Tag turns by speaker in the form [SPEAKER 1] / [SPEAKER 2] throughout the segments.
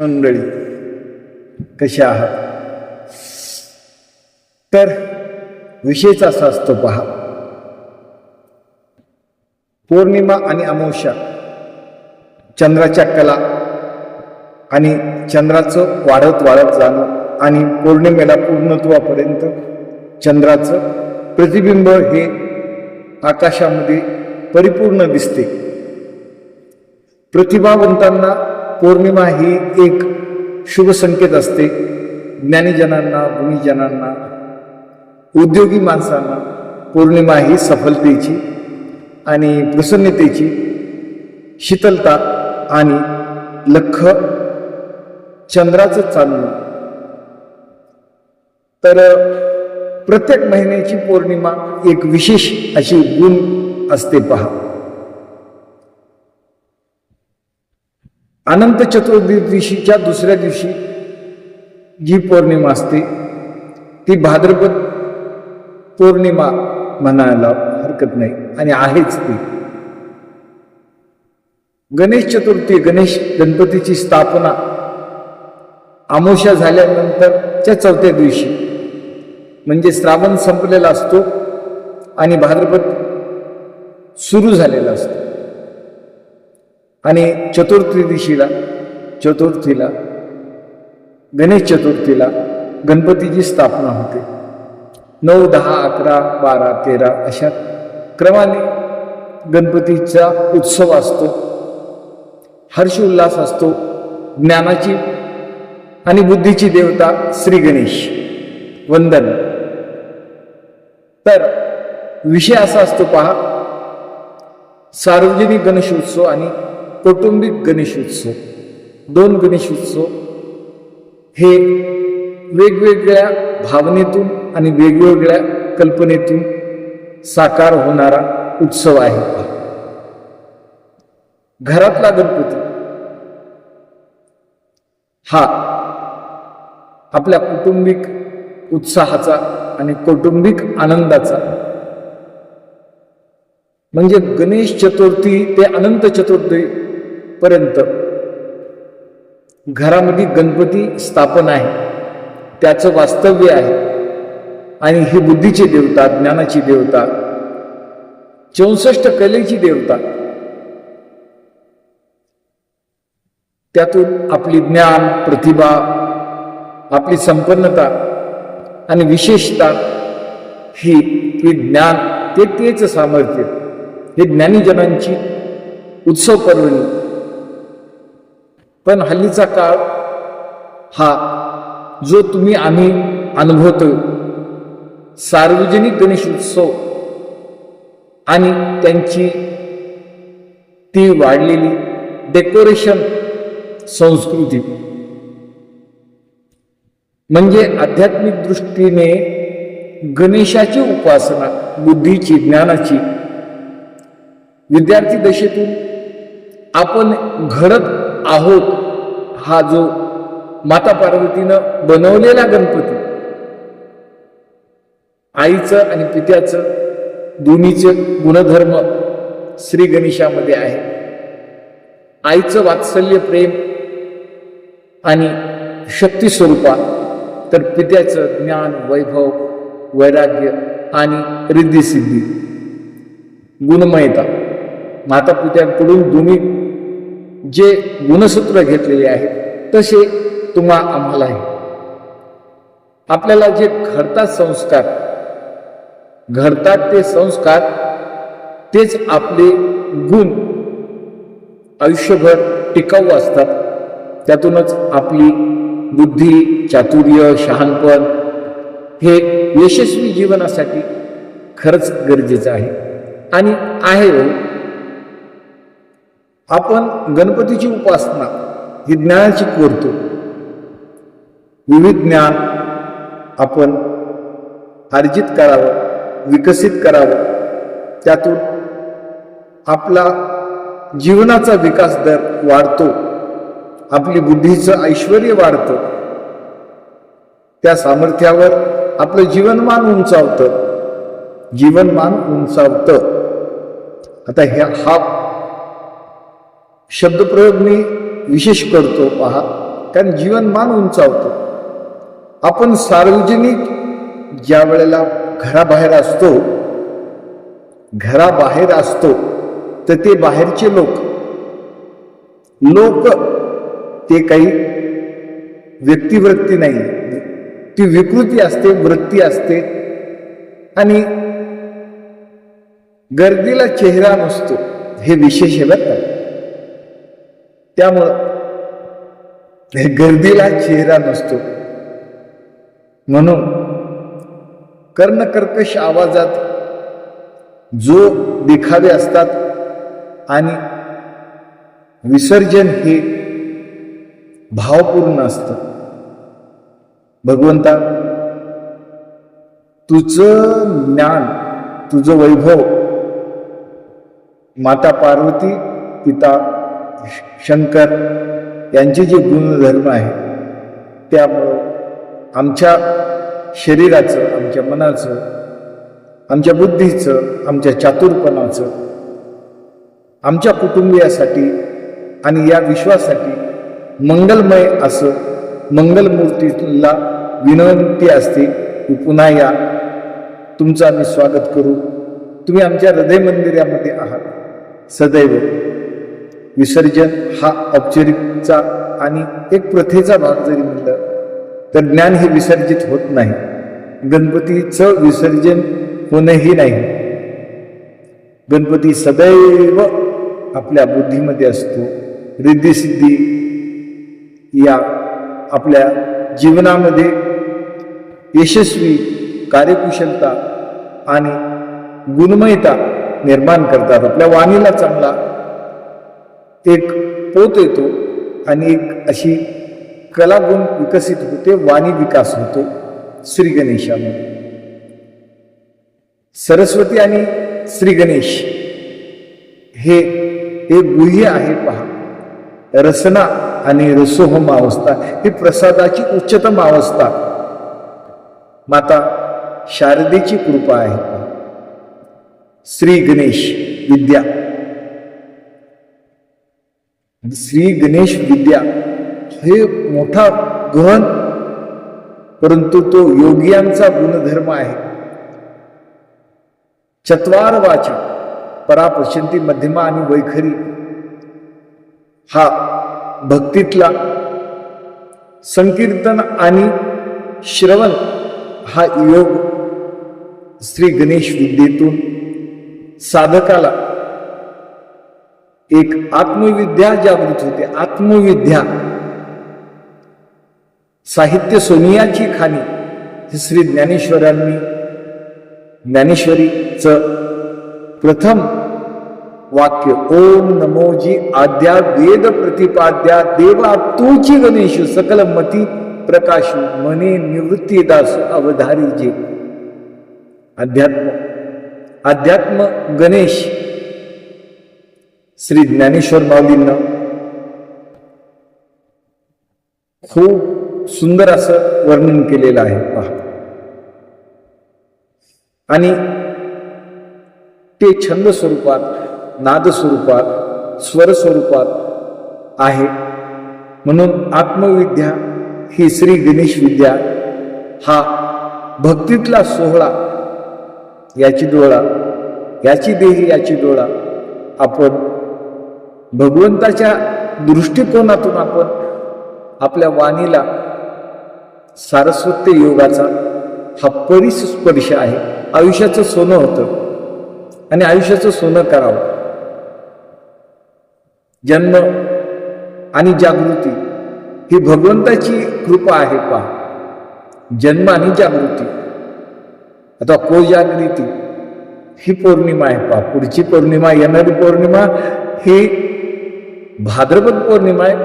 [SPEAKER 1] मंडळी कशा आहात? तर विषयच असा असतो पहा. पौर्णिमा आणि अमावस्या चंद्राच्या कला आणि चंद्राचं वाढत वाढत जाणं आणि पौर्णिमेला पूर्णत्वापर्यंत चंद्राचं प्रतिबिंब हे आकाशामध्ये परिपूर्ण दिसते. प्रतिभावंतांना पौर्णिमा ही एक शुभ संकेत असते. ज्ञानीजनांना गुणीजनांना उद्योगी माणसांना पौर्णिमा ही सफलतेची आणि प्रसन्नतेची शीतलता आणि लख चंद्राचं चालणं तर प्रत्येक महिन्याची पौर्णिमा एक विशेष अशी गुण असते पहा. अनंत चतुर्दशीच्या दुसऱ्या दिवशी जी पौर्णिमा असते ती भाद्रपद पौर्णिमा म्हणायला हरकत नाही आणि आहेच ती. गणेश चतुर्थी गणेश गणपतीची स्थापना आमोशा झाल्यानंतरच्या चौथ्या दिवशी म्हणजे श्रावण संपलेला असतो आणि भाद्रपद सुरू झालेला असतो. आणि चतुर्थीदिशीला चतुर्थीला गणेश चतुर्थीला गणपतीची स्थापना होते. नऊ दहा अकरा बारा तेरा अशा क्रमाने गणपतीचा उत्सव असतो. हर्ष उल्हास असतो. ज्ञानाची आणि बुद्धीची देवता श्री गणेश. वंदन. तर विषय असा असतो पहा सार्वजनिक गणेशोत्सव आणि कौटुंबिक गणेश उत्सव. दोन गणेश उत्सव. हे वेगवेगळ्या भावनेतून आणि वेगवेगळ्या कल्पनेतून साकार होणारा उत्सव आहे. घरातला गणपती. हा आपल्या कौटुंबिक उत्साहाचा आणि कौटुंबिक आनंदाचा. म्हणजे गणेश चतुर्थी ते अनंत चतुर्थी पर्यंत घरामध्ये गणपती स्थापन आहे. त्याचं वास्तव्य आहे. आणि ही बुद्धीची देवता ज्ञानाची देवता चौसष्ट कलेची देवता. त्यातून आपली ज्ञान प्रतिभा आपली संपन्नता आणि विशेषता ही ही ज्ञान ते तेच सामर्थ्य. हे ज्ञानीजनांची उत्सव पर्वणी. पण हल्लीचा काळ हा जो तुम्ही आम्ही अनुभवतो सार्वजनिक गणेश उत्सव आणि त्यांची ती वाढलेली डेकोरेशन संस्कृती. म्हणजे आध्यात्मिक दृष्टीने गणेशाची उपासना बुद्धीची ज्ञानाची विद्यार्थी दशेतून आपण घडत आहोत हा जो माता पार्वतीनं बनवलेला गणपती आईचं आणि पित्याचं दोन्हीचे गुणधर्म श्री गणेशामध्ये आहे. आईचं वात्सल्य प्रेम आणि शक्ती स्वरूपा तर पित्याचं ज्ञान वैभव वैराग्य आणि रिद्धिसिद्धी गुणमयता माता पित्यांकडून दोन्ही जे गुणसूत्र घेतलेले आहेत तसे तुम्हा आम्हालाही. आपल्याला जे घडतात संस्कार घडतात ते संस्कार तेच आपले गुण आयुष्यभर टिकाऊ असतात. त्यातूनच आपली बुद्धी चातुर्य शहाणपण हे यशस्वी जीवनासाठी खरंच गरजेचं आहे. आणि आहे हो, आपण गणपतीची उपासना ही ज्ञानाची करतो. विविध ज्ञान आपण अर्जित करावं विकसित करावं. त्यातून आपला जीवनाचा विकास दर वाढतो. आपली बुद्धीचं ऐश्वर वाढतं. त्या सामर्थ्यावर आपलं जीवनमान उंचावतं. जीवनमान उंचावतं. आता ह्या हा शब्दप्रयोग मी विशेष करतो पहा. कारण जीवनमान उंचावतो. आपण सार्वजनिक ज्या वेळेला घराबाहेर असतो घराबाहेर असतो तर ते बाहेरचे लोक. लोक ते काही व्यक्तिवृत्ती नाही. ती विकृती असते वृत्ती असते. आणि गर्दीला चेहरा नसतो. हे विशेष आहे बरं का? त्यामुळं हे गर्दीला चेहरा नसतो. म्हणून कर्णकर्कश आवाजात जो देखावे असतात आणि विसर्जन हे भावपूर्ण असतं. भगवंता तुझं ज्ञान तुझं वैभव माता पार्वती पिता शंकर यांचे जे गुणधर्म आहे त्यामुळं आमच्या शरीराचं आमच्या मनाचं आमच्या बुद्धीचं आमच्या चातुरपणाचं आमच्या कुटुंबियासाठी आणि या विश्वासाठी मंगलमय असं मंगलमूर्तीला विनंती असते की पुन्हा या. तुमचं आम्ही स्वागत करू. तुम्ही आमच्या हृदय मंदिरामध्ये आहात. सदैव. विसर्जन हा औपचारिकचा आणि एक प्रथेचा भाग जरी म्हणलं तर ज्ञान हे विसर्जित होत नाही. गणपतीचं विसर्जन होणंही नाही. गणपती सदैव आपल्या बुद्धीमध्ये असतो. रिद्धिसिद्धी या आपल्या जीवनामध्ये यशस्वी कार्यकुशलता आणि गुणमयता निर्माण करतात. आपल्या वाणीला चांगला एक पोत येतो आणि एक अशी कलागुण विकसित होते वाणी विकास होतो श्री गणेशामध्ये सरस्वती आणि श्री गणेश हे एक गुह्य आहे पहा. रसना आणि रसोहम अवस्था ही प्रसादाची उच्चतम अवस्था. माता शारदेची कृपा आहे श्री गणेश विद्या. श्री गणेश विद्या हे मोठा गहन परंतु तो योगियांचा गुणधर्म आहे. चत्वार वाचा परापश्यंती मध्यमा आणि वैखरी हा भक्तीतला संकीर्तन आणि श्रवण हा योग श्री गणेश विद्येतून साधकाला एक आत्मविद्या जागृत होते. आत्मविद्या. साहित्य सोनियाची खाणी. हे श्री ज्ञानेश्वरांनी ज्ञानेश्वरीचं प्रथम वाक्य ओम नमोजी आद्या वेद प्रतिपाद्या देवा तूची गणेश सकल मती प्रकाश मने निवृत्ती दास अवधारी जे अध्यात्म अध्यात्म गणेश. श्री ज्ञानेश्वर माऊलींना खूप सुंदर असं वर्णन केलेलं आहे. पहा. आणि ते छंद स्वरूपात नाद स्वरूपात स्वर स्वरूपात आहे. म्हणून आत्मविद्या ही श्री गणेश विद्या हा भक्तीतला सोहळा याची डोळा याची देही याची डोळा आपण भगवंताच्या दृष्टिकोनातून आपण आपल्या वाणीला सारस्वत्य योगाचा हा परिस्पर्श आहे. आयुष्याचं सोनं होतं. आणि आयुष्याचं सोनं करावं. जन्म आणि जागृती ही भगवंताची कृपा आहे पहा. जन्म आणि जागृती. आता कोजागृती ही पौर्णिमा आहे पहा. पुढची पौर्णिमा येणारी पौर्णिमा ही भाद्रपद पौर्णिमा आहे.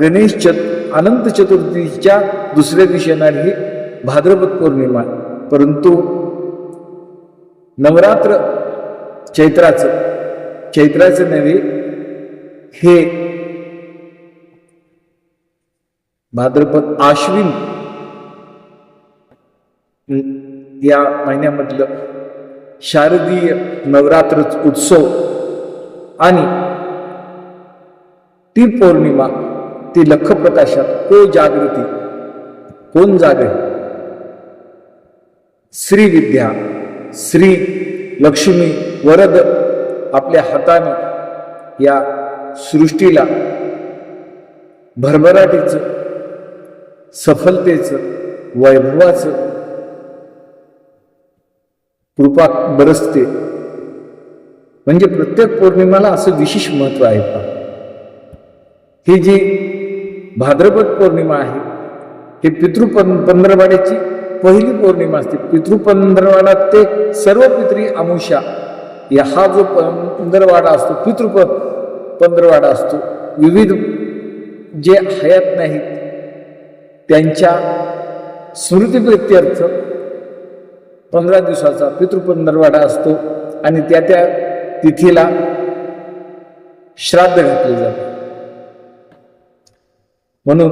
[SPEAKER 1] गणेश चत अनंत चतुर्थीच्या दुसऱ्या दिवशी येणारी ही भाद्रपद पौर्णिमा आहे. परंतु नवरात्र चैत्राचं चैत्राचं नव्हे हे भाद्रपद आश्विन या महिन्यामधलं शारदीय नवरात्र उत्सव आणि ती पौर्णिमा ती लखप्रकाशात को जागृती कोण जागे? श्री विद्या श्री लक्ष्मी वरद आपल्या हाताने या सृष्टीला भरभराटीचं सफलतेचं वैभवाचं कृपा बरसते. म्हणजे प्रत्येक पौर्णिमाला असं विशेष महत्त्व आहे. ही जी भाद्रपद पौर्णिमा आहे ही पितृ पंधरवाड्याची पहिली पौर्णिमा असते. पितृ पंधरवाडा ते सर्व पितरी अमुषा या हा जो पंधरवाडा असतो पितृ पंधरवाडा असतो विविध जे हयात नाहीत त्यांच्या स्मृतीप्रित्यर्थ पंधरा दिवसाचा पितृपंधरवाडा असतो आणि त्या त्या तिथीला श्राद्ध घातले जाते. म्हणून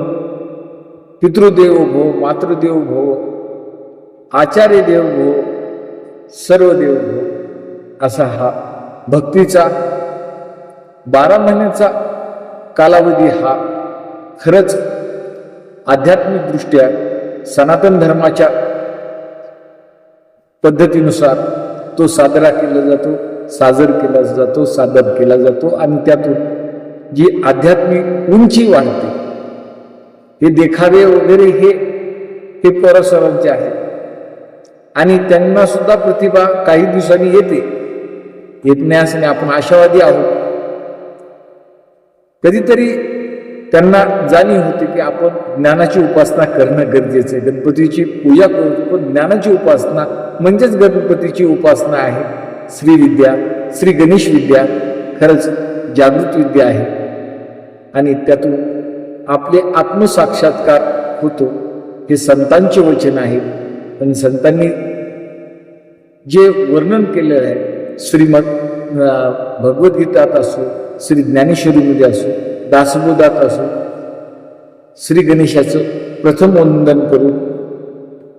[SPEAKER 1] पितृदेव भो मातृदेव भो आचार्य देव भो सर्व देव भो असा हा भक्तीचा बारा महिन्याचा कालावधी हा खरंच आध्यात्मिकदृष्ट्या सनातन धर्माच्या पद्धतीनुसार तो साजरा केला जातो साजर केला जातो सादर केला जातो आणि त्यातून जी आध्यात्मिक उंची वाढते हे देखावे वगैरे हे हे परस्परांचे आहे. आणि त्यांना सुद्धा प्रतिभा काही दिवसांनी येते. येत नाही आपण आशावादी आहोत. कधीतरी त्यांना जाणीव होते की आपण ज्ञानाची उपासना करणं गरजेचं आहे. गणपतीची पूजा करू पण ज्ञानाची उपासना म्हणजेच गणपतीची उपासना आहे. श्री विद्या श्री गणेश विद्या खरंच जागृत विद्या आहे. आणि त्यातून आपले आत्मसाक्षात्कार होतो. हे संतांचे वचन आहे. पण संतांनी जे वर्णन केलेलं आहे श्रीमद भगवद्गीतात असो श्री ज्ञानेश्वरीमध्ये असो दासबोधात असो श्री गणेशाचं प्रथम वंदन करून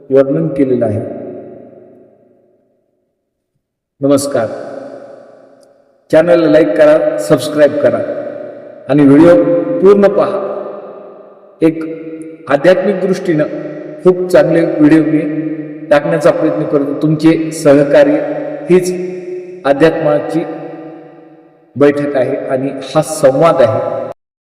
[SPEAKER 1] वर्णन केलेलं आहे. नमस्कार. चॅनलला लाईक करा सबस्क्राईब करा. आणि व्हिडिओ पूर्ण पहा. एक आध्यात्मिक दृष्टीनं खूप चांगले व्हिडिओ मी टाकण्याचा प्रयत्न करतो. तुमचे सहकार्य हीच अध्यात्माची बैठक आहे आणि हा संवाद आहे.